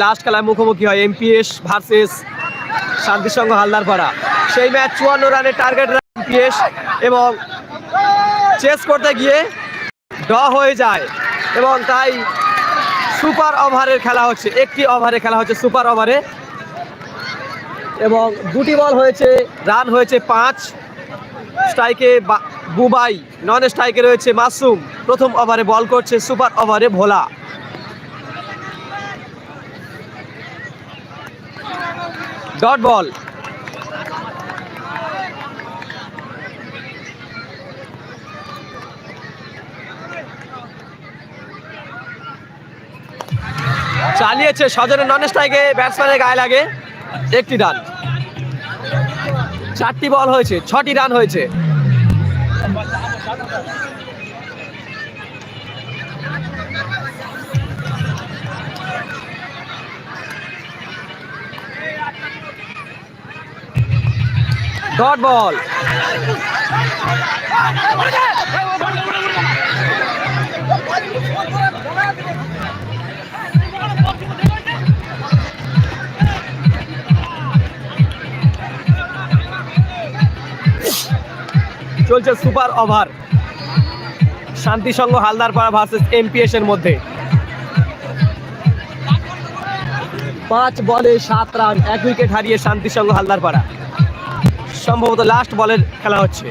Last খেলায় মুখোমুখি হয় এমপিএস ভার্সেস শান্তিসংঘ হালদারপাড়া। সেই ম্যাচ চুয়ান্ন রানের টার্গেট এমপিএস এবং চেস করতে গিয়ে ড হয়ে যায় এবং তাই সুপার ওভারের খেলা হচ্ছে, একটি ওভারে খেলা হচ্ছে সুপার ওভারে এবং দুটি বল হয়েছে রান হয়েছে পাঁচ। স্ট্রাইকে বুবাই নন স্ট্রাইকে রয়েছে মাসুম। প্রথম ওভারে বল করছে সুপার ওভারে ভোলা। Dot ball. চালিয়েছে সজনের নন স্ট্রাইকে ব্যাটসম্যানের গায়ে লাগে একটি রান। চারটি বল হয়েছে, ছটি রান হয়েছে। Dot ball. চলছে super over. Shantisangha Haldarpara versus MPS এর মধ্যে। পাঁচ বলে সাত রান, এক উইকেট হারিয়ে শান্তিসংঘ হালদারপাড়া সম্ভবত লাস্ট বলের খেলা হচ্ছে।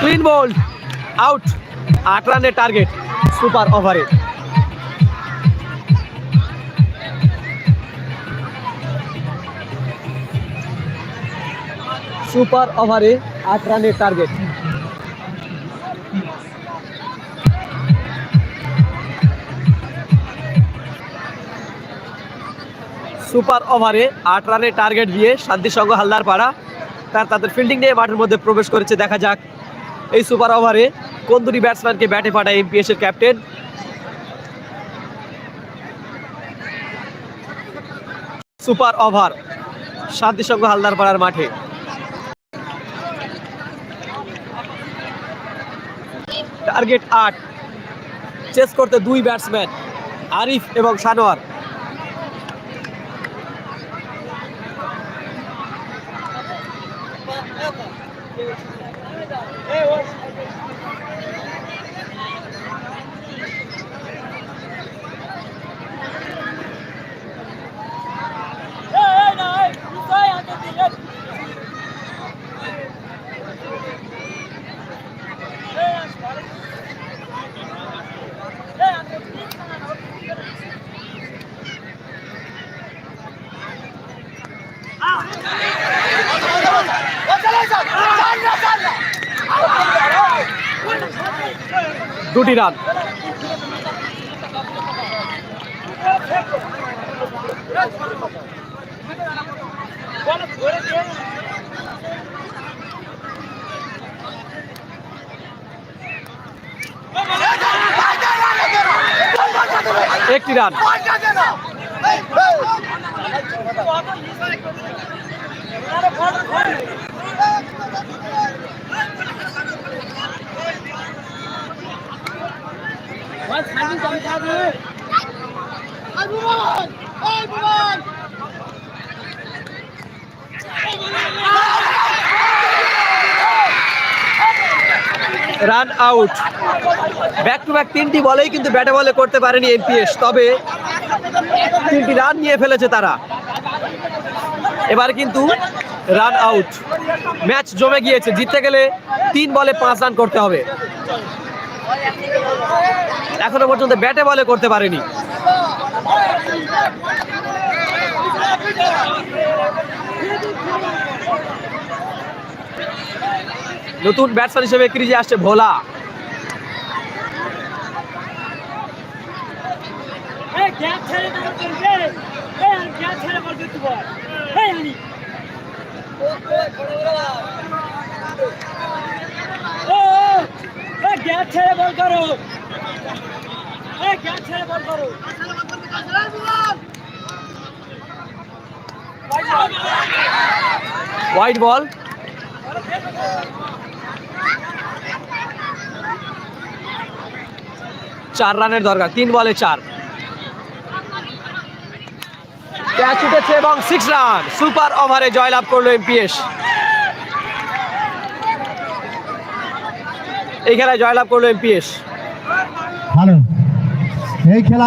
ক্লিন বোল্ড আউট আট রানের টার্গেট সুপার ওভারে সুপার ওভারে আট রানের টার্গেট সুপার ওভারে আট রানের টার্গেট দিয়ে শান্তিসংঘ হালদার পাড়া তার তাদের ফিল্ডিং নিয়ে মাঠের মধ্যে প্রবেশ করেছে, দেখা যাক। এই সুপার ওভারে কোন দুটি ব্যাটসম্যানকে ব্যাটে পাঠায় এমপিএস এর captain super over Shantisangha Haldar পাড়ার মাঠে। টার্গেট আট চেস করতে দুই ব্যাটসম্যান আরিফ এবং সানোয়ার Hey, what's দুটি রান। একটি run. Run out back to back তিনটি বলেই কিন্তু ব্যাটে বলে করতে পারেনি এমপিএস, তবে তিনটি রান নিয়ে ফেলেছে তারা। এবার কিন্তু রান আউট ম্যাচ জমে গিয়েছে, জিততে গেলে তিন বলে পাঁচ রান করতে হবে। এখনও পর্যন্ত ব্যাটে বলে করতে পারেনি। নতুন ব্যাটসম্যান হিসেবে ক্রিজে আসছে ভোলা। এই গ্যাপ ছেড়ে বল করবে এই আর গ্যাপ ছেড়ে বল করতে বল এই হানি ও গ্যাপ ছেড়ে বল করো। হোয়াইট বল চার রানের দরকার, তিন বলে চার। ক্যাচ উঠেছে এবং সিক্স রান সুপার ওভারে জয়লাভ করল এমপিএস। এই খেলায় জয়লাভ করল এমপিএস। ভালো। এই খেলা